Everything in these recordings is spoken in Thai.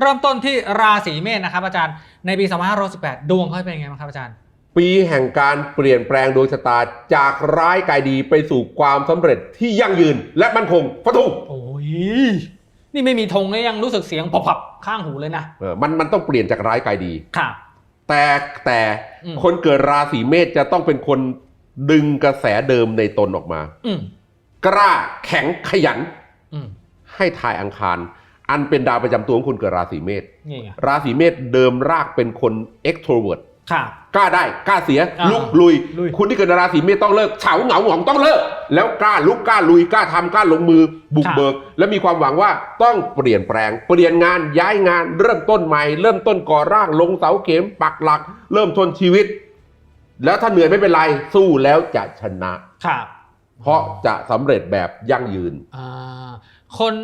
เริ่มต้นที่ราศีเมษนะครับอาจารย์ในปี2518ดวงเขาเป็นยังไงบ้างครับอาจารย์ ปีแห่งการเปลี่ยนแปลงดวงชะตาจากร้ายกลายดีไปสู่ความสำเร็จที่ยั่งยืนและมั่นคงฟันธงโอ้ยนี่ไม่มีธงเลยยังรู้สึกเสียงปับๆข้างหูเลยนะเออมันมันต้องเปลี่ยนจากร้ายกลายดี ค่ะ แต่แต่อืม คนเกิดราศีเมษจะต้องเป็นคนดึงกระแสเดิมในตนออกมา อืมกล้าแข็งขยัน อืมให้ทายอังคาร อันเป็นดาวประจำตัวของคนเกิดราศีเมษนี่ไงราศีเมษเดิมรากเป็นคน extrovert ค่ะ กล้าได้กล้าเสียอ่าลุกลุย ลุย คุณที่เกิดในราศีเมษต้องเลิกเฉาเหงาหงองต้องเลิก แล้วกล้าลุกกล้าลุยกล้าทำกล้าลงมือบุกค่ะเบิก และมีความหวังว่าต้องเปลี่ยนแปลง เปลี่ยนงานย้ายงาน เริ่มต้นใหม่ เริ่มต้นก่อร่างลงเสาเข็มปักหลัก เริ่มต้นชีวิต แล้วถ้าเหนื่อยไม่เป็นไรสู้แล้วจะชนะ ค่ะเพราะจะสำเร็จแบบยั่งยืน อ่า คน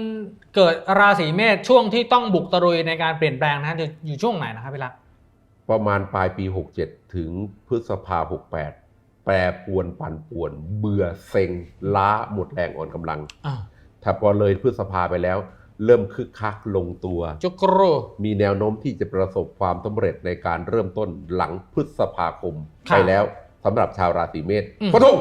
เกิดราศีเมษช่วงที่ต้องบุกตะลุยในการเปลี่ยนแปลงนะจะอยู่ช่วงไหนนะครับพี่รักประมาณปลายปี 67 ถึงพฤษภา 68 แปรปรวนปั่นป่วน เบื่อเซ็ง ล้าหมดแรงอ่อนกำลัง อ่าถ้าพอเลยพฤษภาไปแล้ว เริ่มคึกคักลงตัว จุกรู มีแนวโน้มที่จะประสบความสำเร็จในการเริ่มต้นหลังพฤษภาคมครับไปแล้วสำหรับชาวราศีเมษอืมพระทุ่ง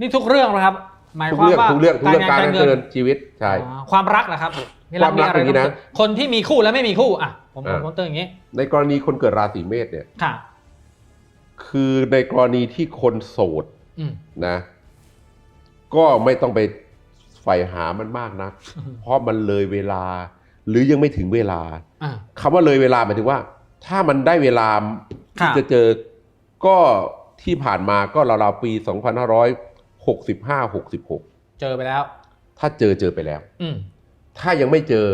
นี่ทุกเรื่องนะครับ หมายทุกความเรื่องว่าทุกเรื่องทุกเรื่องการงานดำเนินชีวิตใช่ อ่าความรักนะครับพี่รักความมีรักอะไรอย่างนี้นะต้องคนที่มีคู่และไม่มีคู่อะผมผมอ่าผมเตือนอย่างนี้ในกรณีคนเกิดราศีเมษเนี่ย ค่ะ คือในกรณีที่คนโสดอืม นะ ก็ไม่ต้องไปใฝ่หามันมากนะเพราะมันเลยเวลา หรือยังไม่ถึงเวลาอ่า คำว่าเลยเวลาหมายถึงว่า ถ้ามันได้เวลาค่ะที่จะเจอก็ที่ผ่านมาก็ราวๆปี 2565 66เจอไปแล้ว ถ้าเจอเจอไปแล้ว อืมถ้ายังไม่เจอ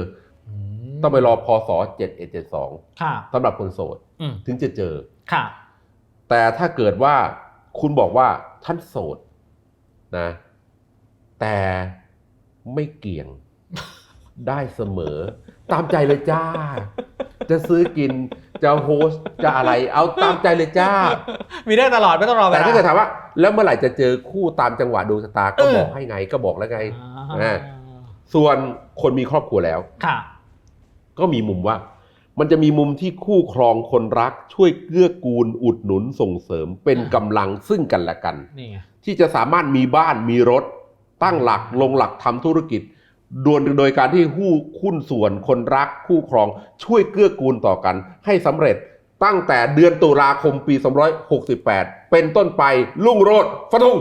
มต้องไปรอพศ7172ค่ะ สำหรับคนโสดอืมถึงจะเจอ ค่ะ แต่ถ้าเกิดว่าคุณบอกว่าท่านโสดนะ แต่ไม่เกี่ยง ได้เสมอ ตามใจเลยจ้า จะซื้อกิน จะโฮสต์จะอะไรเอาตามใจเลยจ้า มีได้ตลอดไม่ต้องรอเวแต่ลา ถ้าเกิดถามว่า แล้วเมื่อไหร่จะเจอคู่ตามจังหวะดวงชะตาก็เออ บอกให้ไงก็บอกแล้วไง อ่า อ่าส่วนคนมีครอบครัวแล้ว ค่ะ ก็มีมุมว่า มันจะมีมุมที่คู่ครองคนรัก ช่วยเกื้อกูลอุดหนุนส่งเสริมเป็นอ่า กำลังซึ่งกันและกัน นี่ไง ที่จะสามารถมีบ้านมีรถ ตั้งหลักลงหลักทำธุรกิจ โดยโดยการที่หู้คุ้นส่วนคนรักคู่ครองช่วยเกื้อกูลต่อกัน ให้สำเร็จตั้งแต่เดือนตุลาคมปี 268 เป็นต้นไปลุ่งโรดฟะทุง